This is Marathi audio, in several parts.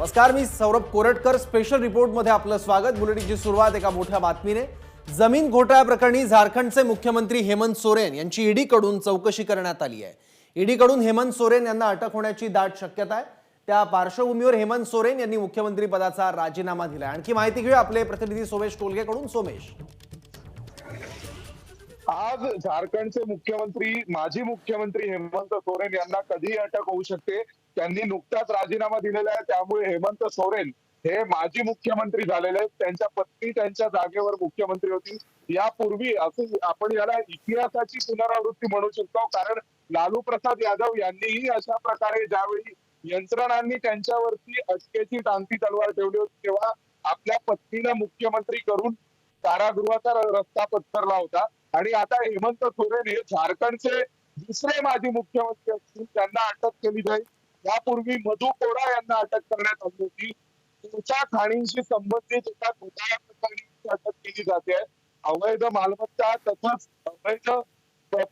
नमस्कार मी सौरभ कोरटकर. स्पेशल रिपोर्टमध्ये आपलं स्वागत. बुलेटिनची सुरुवात एका मोठ्या बातमीने. जमीन घोटाळ्याप्रकरणी झारखंडचे मुख्यमंत्री हेमंत सोरेन यांची ईडीकडून चौकशी करण्यात आली आहे. ईडीकडून हेमंत सोरेन यांना अटक होण्याची दाट शक्यता आहे. त्या पार्श्वभूमीवर हेमंत सोरेन यांनी मुख्यमंत्री पदाचा राजीनामा दिलाय. आणखी माहिती घेऊया आपले प्रतिनिधी सोमेश टोलगेकडून सोमेश. आज झारखंडचे मुख्यमंत्री माजी मुख्यमंत्री हेमंत सोरेन यांना कधी अटक होऊ शकते. त्यांनी नुकताच राजीनामा दिलेला आहे. त्यामुळे हेमंत सोरेन हे माजी मुख्यमंत्री झालेले आहेत. त्यांच्या पत्नी त्यांच्या जागेवर मुख्यमंत्री होती. यापूर्वी असं आपण याला इतिहासाची पुनरावृत्ती म्हणू शकतो. कारण लालू प्रसाद यादव यांनीही अशा प्रकारे ज्यावेळी यंत्रणांनी त्यांच्यावरती अटकेची टांगती तलवार ठेवली होती तेव्हा आपल्या पत्नीला मुख्यमंत्री करून कारागृहाचा रस्ता पत्करला होता. आणि आता हेमंत सोरेन हे झारखंडचे दुसरे माजी मुख्यमंत्री असतील त्यांना अटक केली जाईल. यापूर्वी मधु कोरा यांना अटक करण्यात आली होती. तुमच्या खाणींशी संबंधित एका घोटाळ्या प्रकरणी अटक केली जाते. अवैध मालमत्ता तसंच अवैध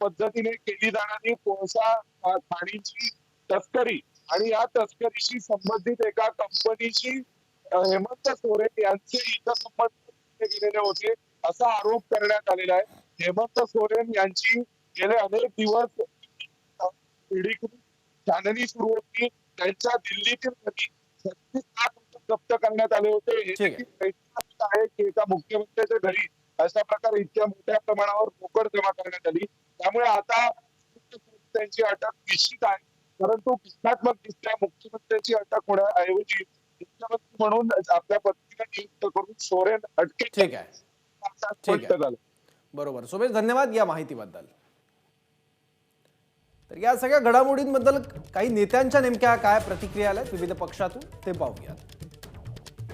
पद्धतीने केली जाणारी कोळसा खाणींची तस्करी आणि या तस्करीशी संबंधित एका कंपनीशी हेमंत सोरेन यांचे इथं संबंध गेलेले होते असा आरोप करण्यात आलेला आहे. हेमंत सोरेन यांची गेले अनेक दिवस ईडीकडून छाननी सुरू होती. त्यांच्या दिल्लीतील छत्तीस लाख रुपये जप्त करण्यात आले होते. हे आहे. की एका मुख्यमंत्र्याच्या घरी अशा प्रकारे इतक्या मोठ्या प्रमाणावर रोकड जमा करण्यात आली. त्यामुळे आता त्यांची अटक निश्चित आहे. परंतु घटनात्मक दिसत्या मुख्यमंत्र्याची अटक होण्याऐवजी मुख्यमंत्री म्हणून आपल्या पत्नीला नियुक्त करून सोरेन अटकेत ठीक आहे. ठीक आहे. बरोबर. सोमेश धन्यवाद या माहितीबद्दल. तर या सगळ्या घडामोडींबद्दल काही नेत्यांच्या नेमक्या काय प्रतिक्रिया आल्या विविध पक्षातून ते पाहूयात.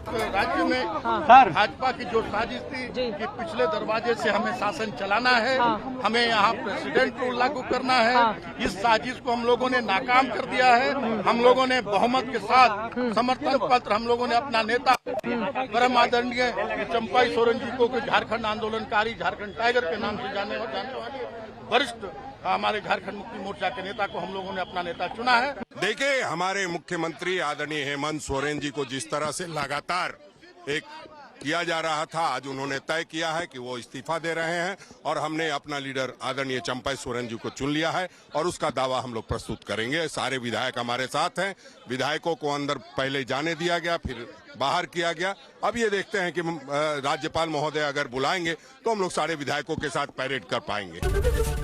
राज्य में भाजपा की जो साजिश थी कि पिछले दरवाजे से हमें शासन चलाना है हमें यहाँ प्रेसिडेंट रूल लागू करना है इस साजिश को हम लोगों ने नाकाम कर दिया है। हम लोगों ने बहुमत के साथ समर्थन पत्र हम लोगों ने अपना नेता परम आदरणीय चंपाई सोरेन जी को कि झारखंड आंदोलनकारी झारखंड टाइगर के नाम से जाने जाने वाले वरिष्ठ हमारे झारखंड मुक्ति मोर्चा के नेता को हम लोगों ने अपना नेता चुना है। देखिए, हमारे मुख्यमंत्री आदरणीय हेमंत सोरेन जी को जिस तरह से लगातार एक किया जा रहा था, आज उन्होंने तय किया है कि वो इस्तीफा दे रहे हैं और हमने अपना लीडर आदरणीय चंपाई सोरेन जी को चुन लिया है और उसका दावा हम लोग प्रस्तुत करेंगे। सारे विधायक हमारे साथ हैं। विधायकों को अंदर पहले जाने दिया गया, फिर बाहर किया गया। अब ये देखते हैं कि राज्यपाल महोदय अगर बुलाएँगे तो हम लोग सारे विधायकों के साथ पैरेड कर पाएँगे।